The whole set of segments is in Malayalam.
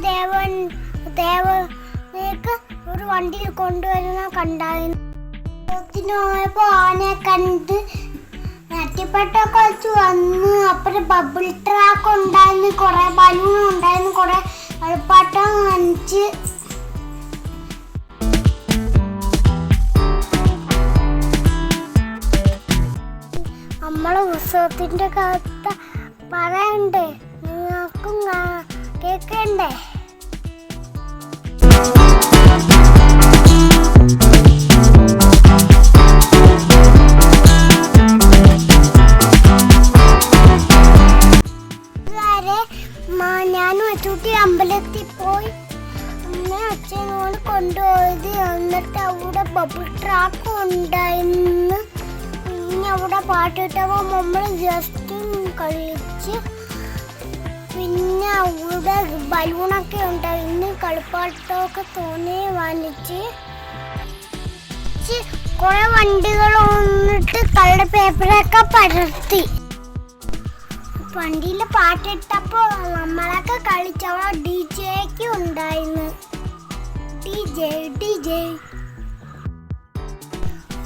ദേവൻ ദേവനേക്ക് ഒരു വണ്ടിയിൽ കൊണ്ടുവരുന്ന കണ്ടായിരുന്നു. പോയപ്പോ ആനയെ കണ്ട് നട്ടിപ്പട്ടൊക്കെ കളിച്ച് വന്ന് അപ്പുറം ബബിൾ ട്രാക്ക് ഉണ്ടായിരുന്നു കുറെ ബലൂൺ ഉണ്ടായിരുന്നു കുറെ കളിപ്പാട്ടം കാണിച്ച്. നമ്മളെ ഉത്സവത്തിന്റെ കാലത്ത് പറയണ്ടേ? നിങ്ങൾക്കും കാ- മ- ഞാനും അച്ചൂട്ടി അമ്പലത്തിൽ പോയി. എന്നിട്ട് അവിടെ ഉണ്ടായിരുന്നു. പിന്നെ അവിടെ പാട്ടിട്ടപ്പോൾ നമ്മൾ ജസ്റ്റ് കളിച്ച് പിന്നെ അവിടെ ബലൂണൊക്കെ ഉണ്ട് ഇന്ന് കളിപ്പാട്ടമൊക്കെ തോന്നി വാങ്ങിച്ച്. കുറെ വണ്ടികൾ വന്നിട്ട് കളുടെ പേപ്പറൊക്കെ പടർത്തി. വണ്ടിയിൽ പാട്ടിട്ടപ്പോ നമ്മളൊക്കെ കളിച്ചവളെ ഡി ജെക്ക് ഉണ്ടായിരുന്നു. ഡി ജെ ഡി ജെ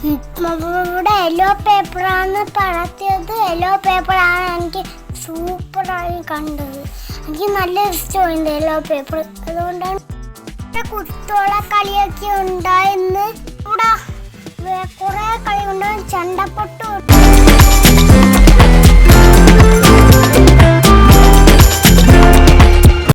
ഇവിടെ യെല്ലോ പേപ്പറാണ് പറത്തിയത് യെല്ലോ പേപ്പറാണ് എനിക്ക് സൂപ്പറായി കണ്ടത്. എനിക്ക് നല്ല ഇഷ്ടമുണ്ട് യെല്ലോ പേപ്പർ അതുകൊണ്ടാണ് കുത്തോള കളിയൊക്കെ ഉണ്ടായിരുന്നു ഇവിടെ കുറെ കളി ഉണ്ടായിരുന്നു ചണ്ടപ്പൊട്ട്